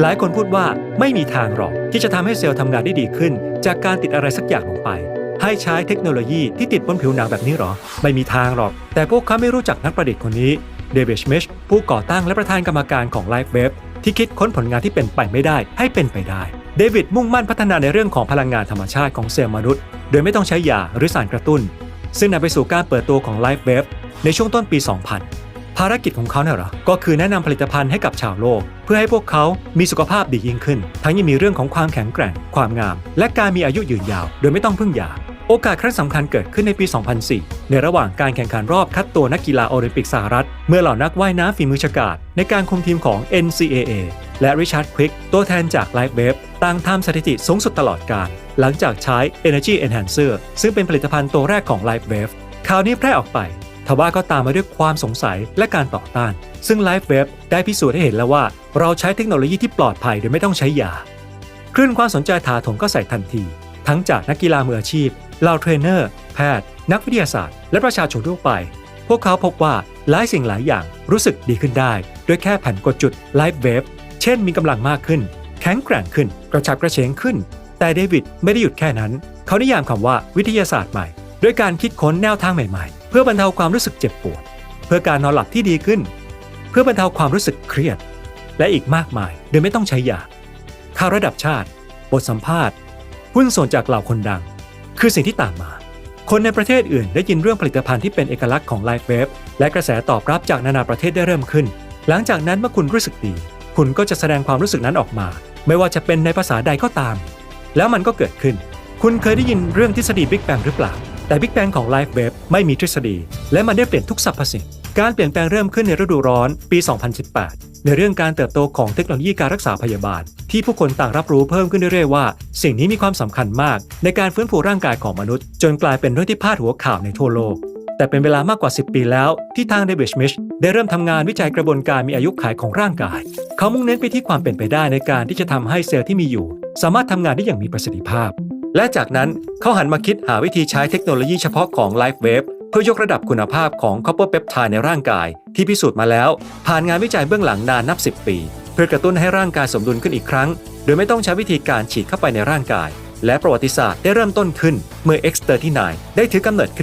หลายคนพูดว่าไม่มีทางหรอกที่จะทำให้เซลล์ทำงานได้ดีขึ้น จากการติดอะไรสักอย่างลงไป ให้ใช้เทคโนโลยีที่ติดบนผิวหนังแบบนี้หรอ ไม่มีทางหรอก แต่พวกเขาไม่รู้จักนักประดิษฐ์คนนี้เดวิดชมิชผู้ก่อตั้งและประธานกรรมการของ l i f e w e b ที่คิดค้นผลงานที่เป็นไปไม่ได้ให้เป็นไปได้ เดวิดมุ่งมั่นพัฒนาในเรื่องของพลังงานธรรมชาติของเซลล์มนุษย์ โดยไม่ต้องใช้ยาหรือสารกระตุ้น ซึ่งนำไปสู่การเปิดตัวของ l i f e w e b ในช่วงต้นปี 2000 ภารกิจของเขาเนี่ยหรอ ก็คือแนะนำผลิตภัณฑ์ให้กับชาวโลก เพื่อให้พวกเขามีสุขภาพดียิ่งขึ้น ทั้งยังมีเรื่องของความแข็งแกร่ง ความงาม และการมีอายุยืนยาว โดยไม่ต้องพึ่งยา โอกาสครั้งสำคัญเกิดขึ้นในปี 2004 ในระหว่างการแข่งขันรอบคัดตัวนักกีฬาโอลิมปิกสหรัฐ เมื่อเหล่านักว่ายน้ำฝีมือฉกาจในการคุมทีมของ NCAA และริชาร์ดควิกตัวแทนจาก l i f e w a v e ต่างทำสถิติสูงสุดตลอดการ หลังจากใช้ Energy Enhancer ซึ่งเป็นผลิตภัณฑ์ตัวแรกของ l i f e w a v e ข่าวนี้แพร่ออกไป ทว่าก็ตามมาด้วยความสงสัยและการต่อต้าน ซึ่ง l i f e w a v e ได้พิสูจน์ให้เห็นแล้วว่า เราใช้เทคโนโลยีที่ปลอดภัยโดยไม่ต้องใช้ยา คลื่นความสนใจถาโถมก็ใส่ทันที ทั้งจากนักกีฬามืออาชีพเหล่าเทรนเนอร์ แพทย์ นักวิทยาศาสตร์ และประชาชนทั่วไป พวกเขาพบว่าหลายสิ่งหลายอย่างรู้สึกดีขึ้นได้ด้วยแค่แผ่นกดจุด Live Wave เช่นมีกำลังมากขึ้น แข็งแกร่งขึ้น กระชับกระเฉงขึ้น แต่เดวิดไม่ได้หยุดแค่นั้น เขานิยามคำว่าวิทยาศาสตร์ใหม่ ด้วยการคิดค้นแนวทางใหม่ๆ พื่อบรรเทาความรู้สึกเจ็บปวด เพื่อการนอนหลับที่ดีขึ้น เพื่อบรรเทาความรู้สึกเครียด และอีกมากมายโดยไม่ต้องใช้ยาข่าวระดับชาติ บทสัมภาษณ์ หุ้นส่วนจากเหล่าคนดัง คือสิ่งที่ตามมา คนในประเทศอื่นได้ยินเรื่องผลิตภัณฑ์ที่เป็นเอกลักษณ์ของ l i f e w a v e และกระแสตอบรับจากนานาประเทศได้เริ่มขึ้น หลังจากนั้นเมื่อคุณรู้สึกดี คุณก็จะแสดงความรู้สึกนั้นออกมา ไม่ว่าจะเป็นในภาษาใดก็ตาม แล้วมันก็เกิดขึ้น คุณเคยได้ยินเรื่องทฤษฎี Big Bang หรือเปล่า แต่ Big Bang ของ l i f e w a v e ไม่มีทฤษฎี และมันได้เปลี่ยนทุกสรรพสิ่ง การเปลี่ยนแปลงเริ่มขึ้นในฤดูร้อนปี 2018 ในเรื่องการเติบโตของเทคโนโลยีการรักษาพยาบาล ที่ผู้คนต่างรับรู้เพิ่มขึ้นเรื่อยๆว่า สิ่งนี้มีความสำคัญมาก ในการฟื้นฟูร่างกายของมนุษย์ จนกลายเป็นเรื่องที่พาดหัวข่าวในทั่วโลก แต่เป็นเวลามากกว่า 10 ปีแล้ว ที่ทางเดวิดมิชได้เริ่มทำงานวิจัยกระบวนการมีอายุขัยของร่างกาย เขามุ่งเน้นไปที่ความเป็นไปได้ในการที่จะทำให้เซลล์ที่มีอยู่ สามารถทำงานได้อย่างมีประสิทธิภาพ และจากนั้นเขาหันมาคิดหาวิธีใช้เทคโนโลยีเฉพาะของ l i f e w a v e เพื่อยกระดับคุณภาพของ copper peptide ในร่างกาย ที่พิสูจน์มาแล้ว ผ่านงานวิจัยเบื้องหลังนานนับ 10 ปี เพื่อกระตุ้นให้ร่างกายสมดุลขึ้นอีกครั้ง โดยไม่ต้องใช้วิธีการฉีดเข้าไปในร่างกาย และประวัติศาสตร์ได้เริ่มต้นขึ้นเมื่อ X39 ได้ถือกำเนิดขึ้น